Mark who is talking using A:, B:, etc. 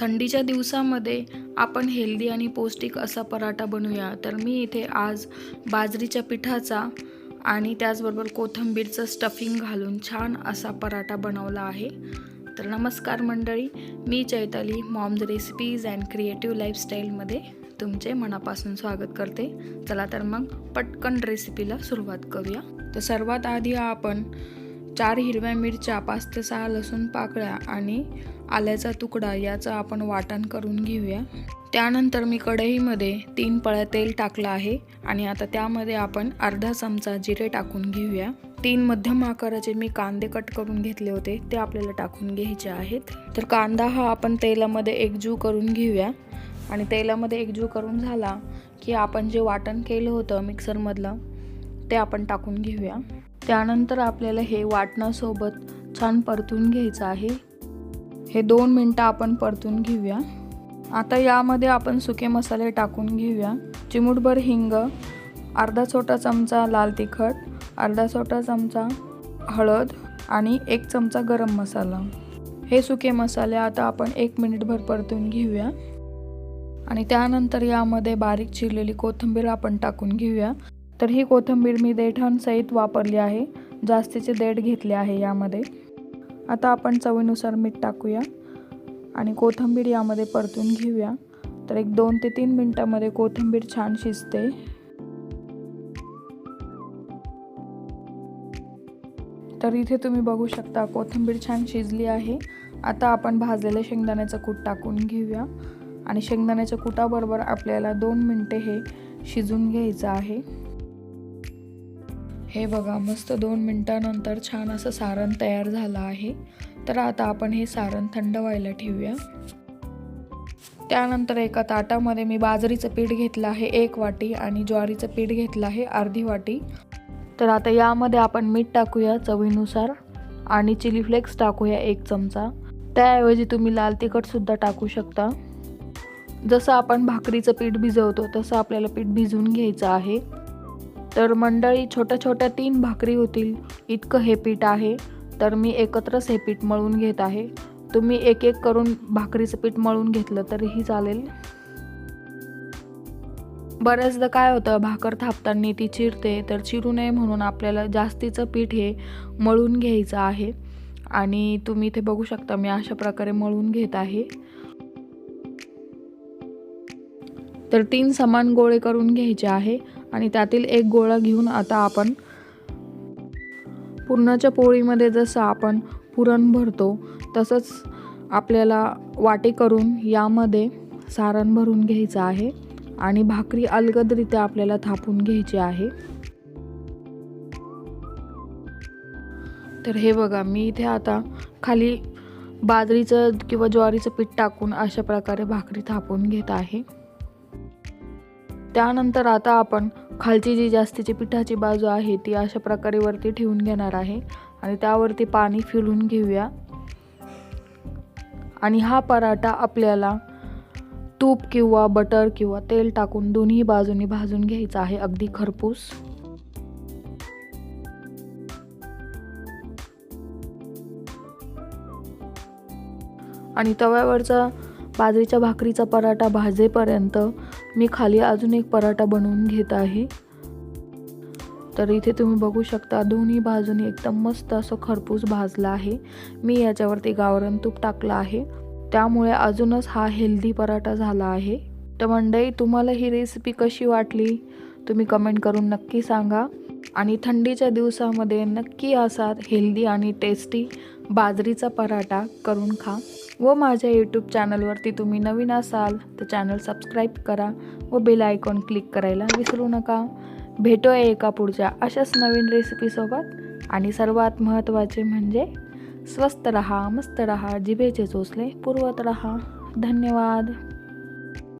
A: थंडीच्या दिवसामध्ये आपण हेल्दी आणि पौष्टिक असा पराठा बनवूया. तर मी इथे आज बाजरीच्या पिठाचा आणि त्याचबरोबर कोथिंबीरचं स्टफिंग घालून छान असा पराठा बनवला आहे. तर नमस्कार मंडळी मी Chaitali mom's recipes and creative लाईफस्टाईलमध्ये तुमचे मनापासून स्वागत करते. चला तर मग पटकन रेसिपीला सुरुवात करूया. तर सर्वात आधी आपण चार हिरव्या मिरच्या पाच ते सहा लसूण पाकळ्या आणि आल्याचा तुकडा याचं आपण वाटण करून घेऊया. त्यानंतर मी कढईमध्ये तीन पळ्या तेल टाकलं आहे आणि आता त्यामध्ये आपण अर्धा चमचा जिरे टाकून घेऊया. तीन मध्यम आकाराचे मी कांदे कट करून घेतले होते ते आपल्याला टाकून घ्यायचे आहेत. तर कांदा हा आपण तेलामध्ये एकजू करून घेऊया. आणि तेलामध्ये एकजू करून झाला की आपण जे वाटण केलं होतं मिक्सरमधलं ते आपण टाकून घेऊया. त्यानंतर आपल्याला हे वाटणासोबत छान परतून घ्यायचं आहे. हे दोन मिनटं आपण परतून घेऊया. आता यामध्ये आपण सुके मसाले टाकून घेऊया. चिमूटभर हिंग अर्धा छोटा चमचा लाल तिखट अर्धा छोटा चमचा हळद आणि एक चमचा गरम मसाला. हे सुके मसाले आता आपण एक मिनिटभर परतून घेऊया. आणि त्यानंतर यामध्ये बारीक चिरलेली कोथिंबीर आपण टाकून घेऊया. तर ही कोथिंबीर मी देठांसहित वापरली आहे. जास्तीचे देठ घेतले आहे यामध्ये. आता आपण चवीनुसार मीठ टाकूया आणि कोथिंबीर यामध्ये परतून घेऊया. तर एक दोन ते तीन मिनटामध्ये कोथिंबीर छान शिजते. तर इथे तुम्ही बघू शकता कोथिंबीर छान शिजली आहे. आता आपण भाजलेलं शेंगदाण्याचं कूट टाकून घेऊया. आणि शेंगदाण्याच्या कुटाबरोबर आपल्याला दोन मिनटे हे शिजून घ्यायचं आहे. हे बघा मस्त दोन मिनटानंतर छान असं सारण तयार झालं आहे. तर आता आपण हे सारण थंड व्हायला ठेवूया. त्यानंतर एका ताटामध्ये मी बाजरीचं पीठ घेतलं आहे एक वाटी आणि ज्वारीचं पीठ घेतलं आहे अर्धी वाटी. तर आता यामध्ये आपण मीठ टाकूया चवीनुसार आणि चिली फ्लेक्स टाकूया एक चमचा. त्याऐवजी तुम्ही लाल तिखटसुद्धा टाकू शकता. जसं आपण भाकरीचं पीठ भिजवतो तसं आपल्याला पीठ भिजवून घ्यायचं आहे. तर मंडळी छोट्या छोट्या तीन भाकरी होतील. इतकं हे पीठ आहे. तर मी एकत्रच हे पीठ मळून घेत आहे. तुम्ही एक एक करून भाकरीचं पीठ मळून घेतलं तरीही चालेल. बऱ्याचदा काय होतं भाकर थापताना ती चिरते तर चिरू नये म्हणून आपल्याला जास्तीचं पीठ हे मळून घ्यायचं आहे. आणि तुम्ही इथे बघू शकता मी अशा प्रकारे मळून घेत आहे. तर तीन समान गोळे करून घ्यायचे आहे. आणि त्यातील एक गोळा घेऊन आता आपण पुरणाच्या पोळीमध्ये जसं आपण पुरण भरतो तसंच आपल्याला वाटे करून यामध्ये सारण भरून घ्यायचं आहे आणि भाकरी अलगदरित्या आपल्याला थापून घ्यायची आहे. तर हे बघा मी इथे आता खाली बाजरीचं किंवा ज्वारीचं पीठ टाकून अशा प्रकारे भाकरी थापून घेत आहे. त्यानंतर आता आपण खालची जी जास्तीची पिठाची बाजू आहे ती अशा प्रकारे वरती ठेवून घेणार आहे. आणि त्यावरती पाणी फिरून घेऊया. आणि हा पराठा आपल्याला तूप किंवा बटर किंवा तेल टाकून दोन्ही बाजूनी भाजून घ्यायचा आहे. अगदी खरपूस. आणि तव्यावरचा बाजरीच्या भाकरीचा पराठा भाजेपर्यंत मी खाली अजून एक पराठा बनवून घेत आहे. तर इथे तुम्ही बघू शकता दोन्ही बाजूनी एकदम मस्त असं खरपूस भाजला आहे. मी याच्यावरती गावरण तूप टाकलं आहे. त्यामुळे अजूनच हा हेल्दी पराठा झाला आहे. तर मंडई तुम्हाला ही रेसिपी कशी वाटली? तुम्ही कमेंट करून नक्की सांगा. आणि थंडीच्या दिवसामध्ये नक्की असा हेल्दी आणि टेस्टी बाजरीचा पराठा करून खा. व माझ्या यूट्यूब चॅनलवरती तुम्ही नवीन असाल तर चॅनल सबस्क्राईब करा व बेल आयकॉन क्लिक करायला विसरू नका. भेटूया एका पुढच्या अशाच नवीन रेसिपीसोबत आणि सर्वात महत्त्वाचे म्हणजे स्वस्त रहा मस्त रहा जिभेचे चोचले पुरवत रहा. धन्यवाद.